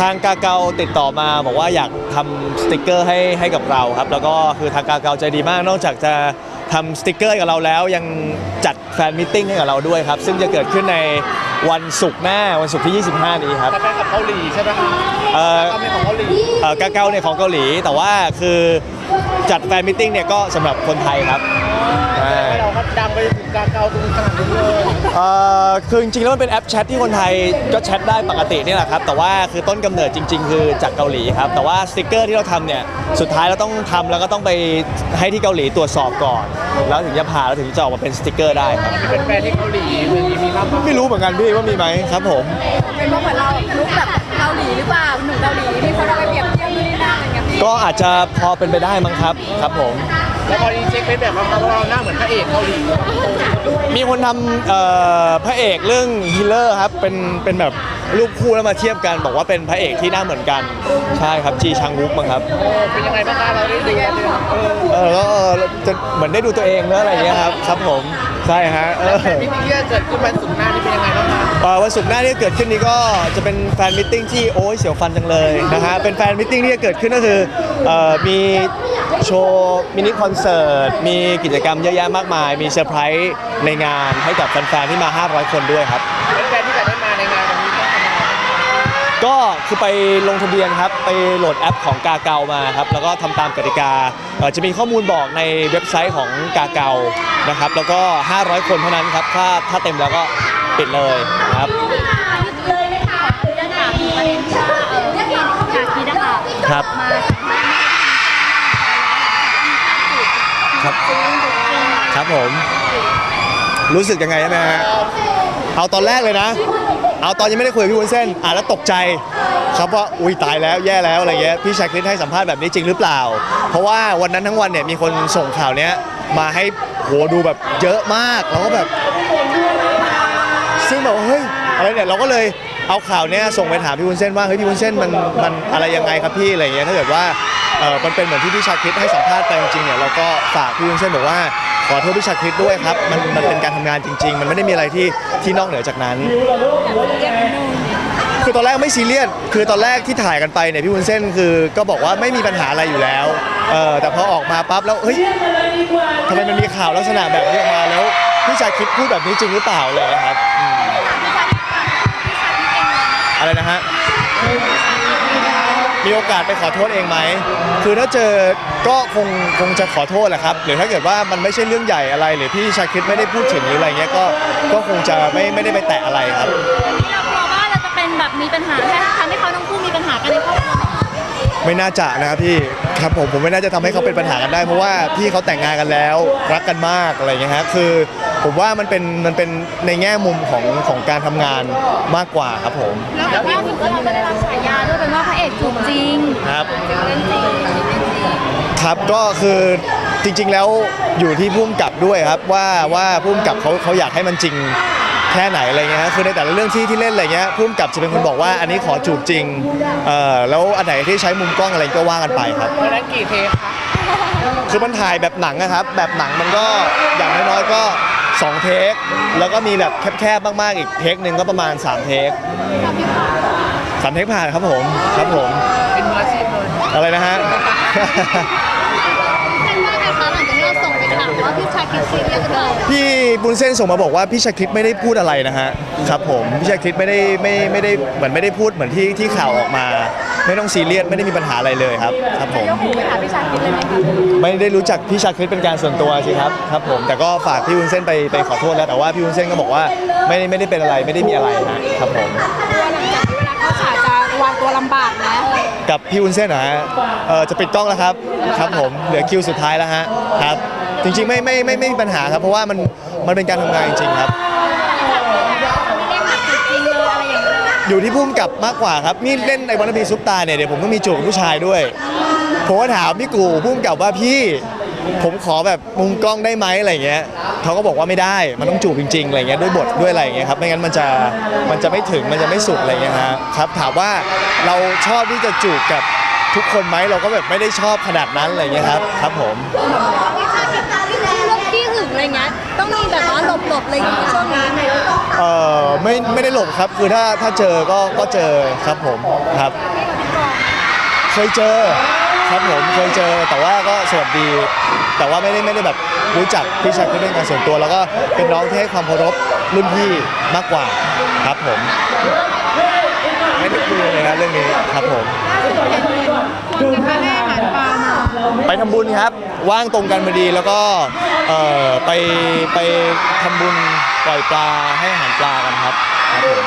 ทางกาเกาติดต่อมาบอกว่าอยากทำสติกเกอร์ให้ให้กับเราครับ แล้วก็คือทางกาเกาใจดีมาก นอกจากจะทำสติกเกอร์ให้กับเราแล้ว ยังจัดแฟนมิทติ้งให้กับเราด้วยครับ ซึ่งจะเกิดขึ้นในวันศุกร์หน้าวันศุกร์ที่ 25 นี้ครับจะไปกับเกาหลีใช่ไหมคะเอ่อก็เป็นของเกาหลีเอ่อกาเกาเนี่ยของเกาหลีแต่ว่าคือจัดแฟนมิทติ้งเนี่ยก็สำหรับคนไทยครับใช่เราก็ ดังไปถึงกาเกาตรงขนาดนี้เลยเอ่อคือจริงๆแล้วมันเป็นแอปแชทที่คนไทยก็แชทได้ปกตินี่แหละครับ แต่ว่าคือต้นกำเนิดจริง ๆ คือจากเกาหลีครับ แต่ว่าสติกเกอร์ที่เราทำเนี่ย สุดท้ายเราต้องทำแล้วก็ต้องไปให้ที่เกาหลีตรวจสอบก่อน แล้วถึงจะผ่านแล้วถึงจะออกมาเป็นสติกเกอร์ได้ครับ เป็นแฟนที่เกาหลีมีมีรับบ้างไม่รู้เหมือนกันพี่ว่ามีไหมครับผม เป็นเพราะเหมือนเราลุกแบบเกาหลีหรือเปล่าหนุ่มเกาหลีที่เขาเอาไปเปรียบเทียบนู่นนี่นั่นอะไรเงี้ยพี่ก็อาจจะพอเป็นไปได้มั้งครับครับผม แล้วพอดีเช็คเป็นแบบว่าเราหน้าเหมือนพระเอกเกาหลีมีคนทำเอ่อพระเอกเรื่องฮีเลอร์ครับเป็นเป็นแบบรูปคู่แล้วมาเทียบกันบอกว่าเป็นพระเอกที่หน้าเหมือนกันใช่ครับจีชังวุกมั้งครับ เออเป็นยังไงบ้างคะเราได้ดูแล้วเนี่ยเออเออก็จะเหมือนได้ดูตัวเองเนอะอะไรอย่างเงี้ยครับครับผมใช่ฮะเอแล้วอแฟนมิตติ้งที่จะเกิดขึ้นวันศุกร์หน้านี่เป็นยังไงบ้างคะเอ่อวันศุกร์หน้าที่เกิดขึ้นนี้ก็จะเป็นแฟนมิทติ้งที่โอ้ยเสียวฟันจังเลยนะฮะเป็นแฟนมิทติ้งที่จะเกิดขึ้นก็คือเอ่อมี โชว์มินิคอนเสิร์ต มีกิจกรรมเยอะแยะมากมาย มีเซอร์ไพรส์ในงานให้กับแฟนๆที่มา 500 คนด้วยครับเป็นแฟนที่จะได้มาในงานวันนี้ต้องทำอะไรบ้างคะก็คือไปลงทะเบียนครับ ไปโหลดแอปของกาเกามาครับ แล้วก็ทำตามกติกาเอ่อจะมีข้อมูลบอกในเว็บไซต์ของกาเกานะครับ แล้วก็ 500 คนเท่านั้นครับ ถ้าถ้าเต็มแล้วก็ปิดเลยนะครับ เลยไหมคะเรื่องถามประเด็นที่ว่าเออที่อยากคิดนะคะครับ มาสัมภาษณ์ ครับ ครับผม รู้สึกยังไงใช่ไหมฮะเอาตอนแรกเลยนะ เอาตอนยังไม่ได้คุยกับพี่วุ้นเส้น อ่านแล้วตกใจ ครับว่าอุ้ยตายแล้วแย่แล้วอะไรเงี้ยพี่ชายคริสให้สัมภาษณ์แบบนี้จริงหรือเปล่า เพราะว่าวันนั้นทั้งวันเนี่ยมีคนส่งข่าวเนี้ยมาให้โหดูแบบเยอะมากแล้วก็แบบ ซึ่งแบบว่าเฮ้ยอะไรเนี่ยเราก็เลยเอาข่าวเนี้ยส่งไปถามพี่วุ้นเส้นว่าเฮ้ยพี่วุ้นเส้นมันมันอะไรยังไงครับพี่อะไรเงี้ยถ้าเกิดว่า เออมันเป็นเหมือนที่พี่ชาคริสให้สัมภาษณ์ไปจริงๆเนี่ยเราก็ฝากพี่วุ้นเส้นบอกว่าขอโทษพี่ชาคริสด้วยครับมันมันเป็นการทำงานจริง ๆ มันไม่ได้มีอะไรที่ที่นอกเหนือจากนั้น คือตอนแรกไม่ซีเรียส คือตอนแรกที่ถ่ายกันไปเนี่ยพี่วุ้นเส้นคือก็บอกว่าไม่มีปัญหาอะไรอยู่แล้ว เออแต่พอออกมาปั๊บแล้วเฮ้ยทำไมมันมีข่าวลักษณะแบบนี้ออกมาแล้วพี่ชายคิดพูดแบบนี้จริงหรือเปล่าเลยครับ มีโอกาสไปขอโทษเองไหม คือถ้าเจอก็คงคงจะขอโทษแหละครับ หรือถ้าเกิดว่ามันไม่ใช่เรื่องใหญ่อะไร หรือพี่ชาคิดไม่ได้พูดถึงหรืออะไรเงี้ยก็ก็คงจะไม่ไม่ได้ไปแตะอะไรครับที่เรากลัวว่าเราจะเป็นแบบมีปัญหาแค่ทำให้เขาทั้งคู่มีปัญหากันในครอบครัว ไม่น่าจะนะครับพี่ ครับผมผมไม่น่าจะทำให้เขาเป็นปัญหากันได้ เพราะว่าพี่เขาแต่งงานกันแล้วรักกันมากอะไรเงี้ยฮะคือผมว่ามันเป็นมันเป็นในแง่มุมของของการทำงานมากกว่าครับผมแล้วแต่ว่าถึงก็เราก็ได้รับฉายาด้วยเป็นว่าพระเอกถูกจริงครับเล่นจริงเล่นจริงครับก็คือจริง ๆ แล้วอยู่ที่พุ่มกับด้วยครับว่าว่าพุ่มกับเขาเขาอยากให้มันจริง แค่ไหนอะไรเงี้ยฮะคือในแต่ละเรื่องที่ที่เล่นอะไรเงี้ยพุ่มกับจะเป็นคนบอกว่าอันนี้ขอจูบจริงเอ่อแล้วอันไหนที่ใช้มุมกล้องอะไรก็ว่ากันไปครับ วันนั้นกี่เทปคะคือมันถ่ายแบบหนังนะครับ แบบหนังมันก็อย่างน้อยๆก็2เทค แล้วก็มีแบบแคบๆมากๆอีกเทคหนึ่งก็ประมาณ3เทคสามเทคผ่านครับผมครับผม เป็นมืออาชีพเลยอะไรนะฮะ เป็นว่าไงคะหลังจาก ที่เราส่งไปถามว่าพี่ชายคิดซีเรียสหรือเปล่าพี่บุญเส้นส่งมาบอกว่าพี่ชาคริตไม่ได้พูดอะไรนะฮะครับผมพี่ชาคริตไม่ได้ไม่ไม่ได้เหมือนไม่ได้พูดเหมือนที่ที่ข่าวออกมา ไม่ต้องซีเรียสไม่ได้มีปัญหาอะไรเลยครับ ครับผม ยกหูไปหาพี่ชายคิดเลยไหมคะไม่ได้รู้จักพี่ชาคริตเป็นการส่วนตัวสิครับครับผมแต่ก็ฝากพี่วุ้นเส้นไปไปขอโทษแล้วแต่ว่าพี่วุ้นเส้นก็บอกว่าไม่ได้ไม่ได้เป็นอะไรไม่ได้มีอะไรนะครับผมเขาฉายจะวางตัวลำบากนะกับพี่วุ้นเส้นนะฮะเออจะปิดกล้องแล้วครับครับผมเหลือคิวสุดท้ายแล้วฮะครับ จริงๆไม่ไม่ไม่ไม่มีปัญหาครับ เพราะว่ามันมันเป็นการทำงานจริงๆครับ ไม่ได้แบบจริงเลยอะไรอย่างเงี้ยอยู่ที่พุ่มกับมากกว่าครับนี่เล่นในวันพีซุปตาเนี่ยเดี๋ยวผมก็มีจูบกับผู้ชายด้วยผมก็ถามพี่กูพุ่มกับว่าพี่ ผมขอแบบมุมกล้องได้ไหมอะไรเงี้ยเขาก็บอกว่าไม่ได้มันต้องจูบจริงๆอะไรเงี้ยด้วยบทด้วยอะไรเงี้ยครับไม่งั้นมันจะมันจะไม่ถึงมันจะไม่สุดอะไรเงี้ยฮะครับถามว่าเราชอบที่จะจูบกับทุกคนไหมเราก็แบบไม่ได้ชอบขนาดนั้นอะไรเงี้ยครับครับผม ต้องมีแบบว่าหลบหลบๆอะไรอย่างงี้ช่วงนี้ไหมเออไม่ไม่ได้หลบครับคือถ้าถ้าเจอก็ก็เจอครับผมครับ เคยเจอครับผมเคยเจอแต่ว่าก็สวัสดี แต่ว่าไม่ได้ไม่ได้แบบรู้จักพี่ชายเขาเป็นการส่วนตัว แล้วก็เป็นน้องที่ให้ความเคารพรุ่นพี่มากกว่าครับผม ไม่ได้คุยเลยนะเรื่องนี้ครับผมจะ ทำบุญครับ ว่างตรงกันพอดีแล้วก็เอ่อไปไปทำบุญปล่อยปลาให้อาหารปลากันครับครับผม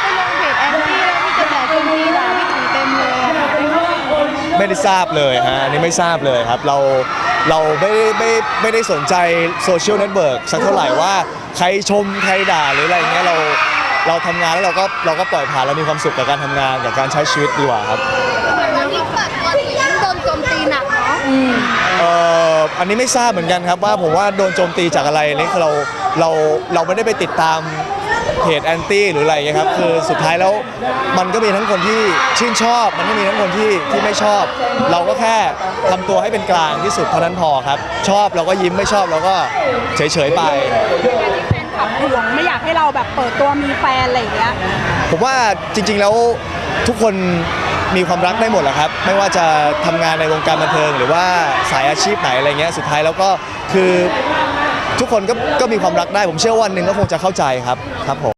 ไปลงเพจแอนตี้แล้วมีกระแสโจมตีด่าพี่ตีเต็มเลยอะค่ะไม่ได้ทราบเลยฮะอันนี้ไม่ทราบเลยครับ เราเราไม่ได้ไม่ไม่ได้สนใจโซเชียลเน็ตเวิร์กสักเท่าไหร่ว่าใครชมใครด่าหรืออะไรอย่างเงี้ยเราเราทำงานแล้วเราก็เราก็ปล่อยผ่านเรามีความสุขกับการทำงานกับการใช้ชีวิตดีกว่าครับ วันนี้เปิดตัวยิ่งโดนโจมตีหนักเนาะ เอ่ออั นนี้ไม่ทราบเหมือนกันครับว่าผมว่าโดนโจมตีจากอะไรนี่คือเราเราเราไม่ได้ไปติดตามเพจแอนตี้หรืออะไรอย่างเงี้ยครับคือสุดท้ายแล้วมันก็มีทั้งคนที่ชื่นชอบ มันก็มีทั้งคนที่ที่ไม่ชอบ เราก็แค่ทำตัวให้เป็นกลางที่สุดเท่านั้นพอครับ ชอบเราก็ยิ้มไม่ชอบเราก็เฉยๆไป แฟนคลับห่วงไม่อยากให้เราแบบเปิดตัวมีแฟนอะไรอย่างเงี้ย ผมว่าจริงๆแล้วทุกคน มีความรักได้หมดแหละครับ ไม่ว่าจะทำงานในวงการบันเทิง หรือว่าสายอาชีพไหนอะไรเงี้ยสุดท้ายแล้วก็คือทุกคนก็ก็มีความรักได้ผมเชื่อว่าวันหนึ่งก็คงจะเข้าใจครับครับผม